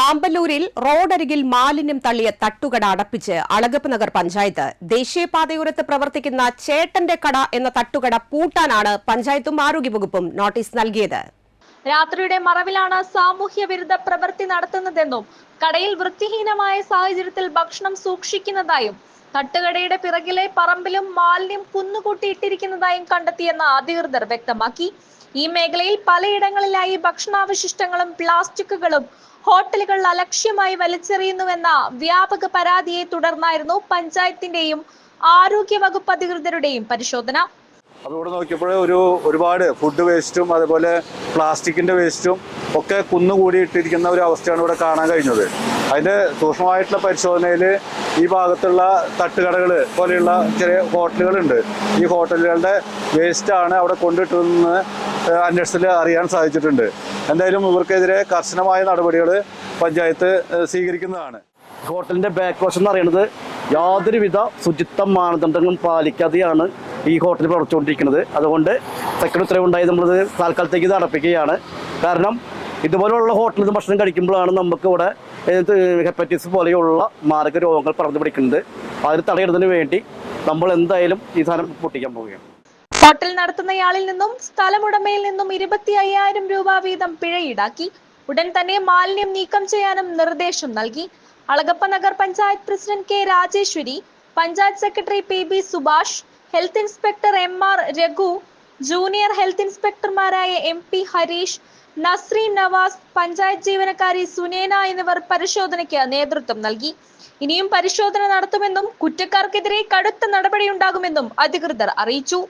ആമ്പല്ലൂരിൽ റോഡരികിൽ മാലിന്യം തള്ളിയ തട്ടുകട അടപ്പിച്ച് അളഗപ്പ് നഗർ പഞ്ചായത്ത് ദേശീയപാതയോരത്ത് പ്രവർത്തിക്കുന്ന ചേട്ടന്റെ കട എന്ന തട്ടുകട പൂട്ടാനാണ് പഞ്ചായത്തും ആരോഗ്യവകുപ്പും നോട്ടീസ് നൽകിയത്. രാത്രിയുടെ മറവിലാണ് സാമൂഹ്യ വിരുദ്ധ പ്രവൃത്തി നടത്തുന്നതെന്നും കടയിൽ വൃത്തിഹീനമായ സാഹചര്യത്തിൽ ഭക്ഷണം സൂക്ഷിക്കുന്നതായും തട്ടുകടയുടെ പിറകിലെ പറമ്പിലും മാലിന്യം കുന്നുകൂട്ടിയിട്ടിരിക്കുന്നതായും കണ്ടെത്തിയെന്ന് അധികൃതർ വ്യക്തമാക്കി. ഈ മേഖലയിൽ പലയിടങ്ങളിലായി ഭക്ഷണാവശിഷ്ടങ്ങളും പ്ലാസ്റ്റിക്കുകളും ഹോട്ടലുകൾ അലക്ഷ്യമായി വലിച്ചെറിയുന്നുവെന്ന വ്യാപക പരാതിയെ തുടർന്നായിരുന്നു പഞ്ചായത്തിന്റെയും ആരോഗ്യ വകുപ്പ് അധികൃതരുടെയും പരിശോധന. അപ്പോൾ ഇവിടെ നോക്കിയപ്പോൾ ഒരു ഒരുപാട് ഫുഡ് വേസ്റ്റും അതുപോലെ പ്ലാസ്റ്റിക്കിന്റെ വേസ്റ്റും ഒക്കെ കുന്നുകൂടി ഇട്ടിരിക്കുന്ന ഒരു അവസ്ഥയാണ് ഇവിടെ കാണാൻ കഴിഞ്ഞത്. അതിന്റെ സൂക്ഷ്മമായിട്ടുള്ള പരിശോധനയിൽ ഈ ഭാഗത്തുള്ള തട്ടുകടകൾ പോലെയുള്ള ചെറിയ ഹോട്ടലുകളുണ്ട്. ഈ ഹോട്ടലുകളുടെ വേസ്റ്റാണ് അവിടെ കൊണ്ടിട്ടതെന്ന് അന്വേഷണത്തിൽ അറിയാൻ സാധിച്ചിട്ടുണ്ട്. എന്തായാലും ഇവർക്കെതിരെ കർശനമായ നടപടികൾ പഞ്ചായത്ത് സ്വീകരിക്കുന്നതാണ്. ഹോട്ടലിന്റെ ബാക്ക് വശം എന്ന് പറയുന്നത് യാതൊരുവിധ ശുചിത്വ മാനദണ്ഡങ്ങളും പാലിക്കാതെയാണ് ഈ ഹോട്ടലിൽ പ്രവർത്തിച്ചുകൊണ്ടിരിക്കുന്നത്. അതുകൊണ്ട് സെക്രട്ടറി ഉത്തരവുണ്ടായി നമ്മളത് താൽക്കാലത്തേക്ക് ഇത് അടപ്പിക്കുകയാണ്. കാരണം ഇതുപോലുള്ള ഹോട്ടലിൽ നിന്ന് ഭക്ഷണം കഴിക്കുമ്പോഴാണ് നമുക്ക് ഇവിടെ ഹെപ്പറ്റൈറ്റിസ് പോലെയുള്ള മാരക രോഗങ്ങൾ പറഞ്ഞു പിടിക്കുന്നത്. അതിന് തടയിടുന്നതിന് വേണ്ടി നമ്മൾ എന്തായാലും ഈ സാധനം പൊട്ടിക്കാൻ പോവുകയാണ്. ഹോട്ടൽ നടത്തുന്നയാളിൽ നിന്നും സ്ഥലമുടമയിൽ നിന്നും ഇരുപത്തി അയ്യായിരം രൂപ വീതം പിഴ ഈടാക്കി. ഉടൻ തന്നെ മാലിന്യം നീക്കം ചെയ്യാനും നിർദ്ദേശം നൽകി. Alagappa Nagar panchayat president K Rajeswari panchayat secretary P B Subhash health inspector M R Raghu junior health ഇൻസ്പെക്ടർമാരായ M P Hareesh Nasreen Navas panchayat ജീവനക്കാരി സുനേന എന്നിവർ പരിശോധനയ്ക്ക് നേതൃത്വം നൽകി. ഇനിയും പരിശോധന നടത്തുമെന്നും കുറ്റക്കാർക്കെതിരെ കടുത്ത നടപടിയുണ്ടാകുമെന്നും അധികൃതർ അറിയിച്ചു.